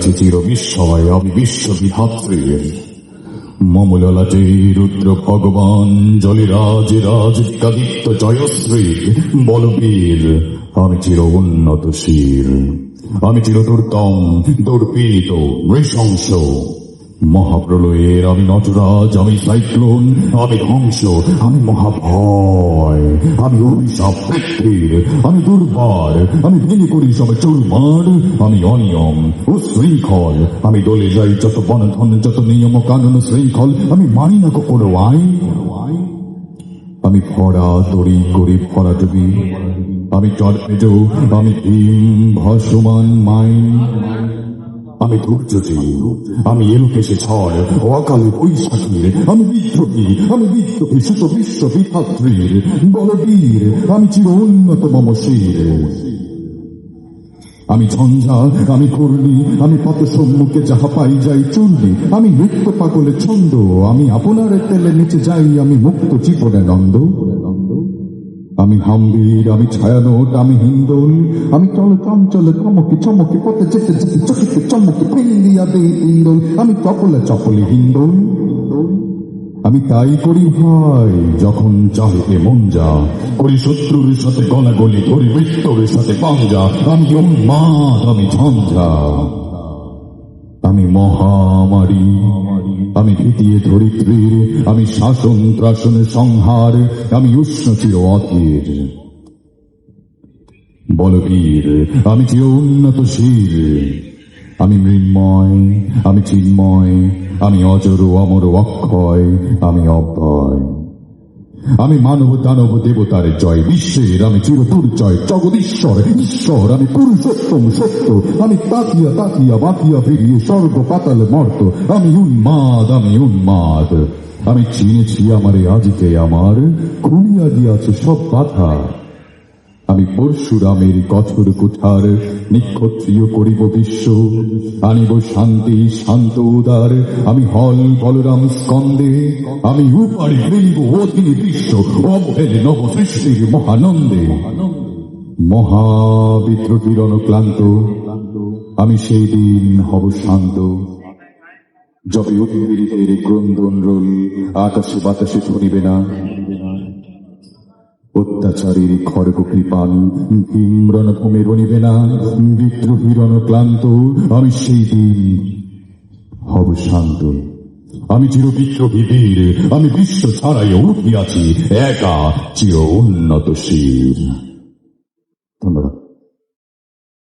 আছি চির বিস্ময় আমি বিশ্ববিধাত্রীর মমললাটে রুদ্র ভগবান জলিরাজ রাজ কাদিত্য জয়শ্রী বলবীর, আমি চির উন্নত শির। আমি চির দুর্দম দুর্পীড়িত নৃশংস। মহাপ্রলয়ের আমি নটরাজ, আমি সাইক্লোন, আমি ধ্বংস আমি মহাভয়, আমি অভিশাপ পৃথিবীর আমি দুর্বার, আমি ভেঙে করি সবাই চুরমার, আমি অনিয়ম ও শৃঙ্খল, আমি দলে যাই যত বনধন, যত নিয়ম কানুন শৃঙ্খল, আমি মানি না কখনো আইন, আমি ফরা তরি করি ফরা ডুবি আমি টর্পেডো আমি ভীম, ভাসমান, মাইন আমি ধৈর্যশীল আমি এলোকেশে ঝড় অকালে বৈশাখীর, আমি বিদ্রোহী আমি বিদ্রোহী, সুত বিশ্ব বিধাত্রীর, বলবীর, আমি চির উন্নত মম শির আমি ঝঞ্ঝা, আমি করলি আমি পথ সম্মুখে যাহা পাই যাই চললি, আমি নৃত্য পাগলে ছন্দ, আমি আপনার তেলে নিচে যাই, আমি মুক্ত জীবনে নন্দ। আমি হাম্বির, আমি ছায়ানোট, আমি হিন্দোল আমি চল চঞ্চল চমকে চমকে পথে যেতে যেতে চকিতে চমকে ফিন্দিয়া দে ইন্দোল আমি চপলে চপলে হিন্দোল আমি তাই করি ভাই, যখন চাহিতে মন যা করি শত্রুর সাথে গলাগলি করি মৃত্যুর সাথে পাঞ্জা। আমি উন্মাদ আমি ঝঞ্ঝা। আমি মহামারী, আমি ভীতিয়ে ধরিত্রীর আমি শাসন ত্রাসনের সংহার, আমি উষ্ণ চির অধীর বলবীর, আমি চির উন্নত শির। আমি মৃন্ময়, আমি চিন্ময়, আমি অজর অমর অক্ষয়, আমি অব্যয়। আমি মানব, দানব, দেবতার জয়, বিশ্বের আমি চিরপুর জয়, জগদীশ্বর, ঈশ্বর, আমি পুরুষোত্তম সত্য, আমি তাকিয়া তাকিয়া, বাকিয়া ফিরিয়ে স্বর্গ পাতাল মর্ত, আমি উন্মাদ আমি উন্মাদ। আমি চিনেছি আমারে, আজকে আমার খুলিয়া দিয়াছে সব বাধা। আমি পরশুরামের কঠোর কুঠার নিক্ষত্রিয় করিব বিশ্ব। আনিব শান্তি, শান্ত উদার। আমি হল বলরাম স্কন্দে। আমি উপারে ফেলিব অধীনে বিশ্ব অবহেলে নব সৃষ্টির মহানন্দে। মহাবিদ্রোহীর অনুক্লান্ত আমি সেই দিন হব শান্ত। যবে অতিবিরিতের ক্রন্দন রোল, আকাশে বাতাসে শুনিবে না। অত্যাচারীর খড়গ কৃপান ভীমরণ ভূমে রণিবে না বিদ্রোহীর ক্লান্ত, আমি সেই দিন হব শান্ত। আমি চির বিদ্রোহী বীর, আমি বিশ্ব ছাড়াই উঠিয়াছি একা চির উন্নত শির। ধন্যবাদ।